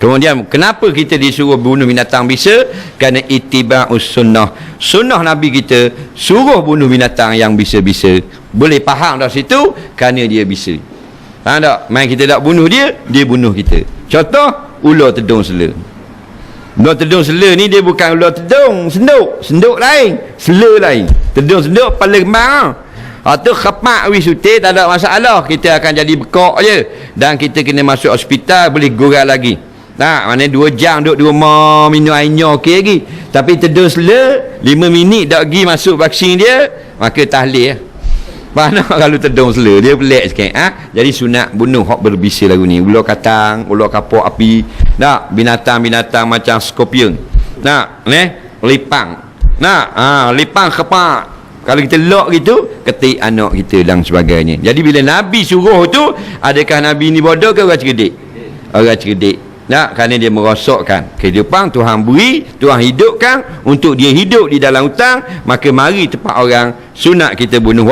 Kemudian kenapa kita disuruh bunuh binatang bisa? Kerana itiba'us sunnah. Sunnah Nabi kita suruh bunuh binatang yang bisa-bisa. Boleh faham dari situ kerana dia bisa. Faham tak? Main kita tak bunuh dia, dia bunuh kita. Contoh, ular tedung sela. Ular tedung sela ni dia bukan ular tedung, senduk. Senduk lain, sela lain. Tedung senduk paling kembang. Ha tu khapak wis sutir tak ada masalah. Kita akan jadi bekok je. Dan kita kena masuk hospital boleh gurau lagi. Nah, mana dua jam duduk di rumah minum airnya okey lagi. Tapi tedus le, lima minit dah pergi masuk vaksin dia, maka tahlil ya. Mana kalau tedung sela dia pelik sikit ha? Jadi sunat bunuh hok berbisa lagu ni. Ular katang, ular kapur api, nak binatang-binatang macam scorpion. Nak, ne? Lipang. Nak, ha, lipang kepak. Kalau kita lock gitu, ketik anak kita dan sebagainya. Jadi bila Nabi suruh tu, adakah Nabi ni bodoh ke orang cerdik? Orang cerdik. Tak, kerana dia merosokkan. Kehidupan Tuhan beri, Tuhan hidupkan untuk dia hidup di dalam hutang, maka mari tepat orang sunat kita bunuh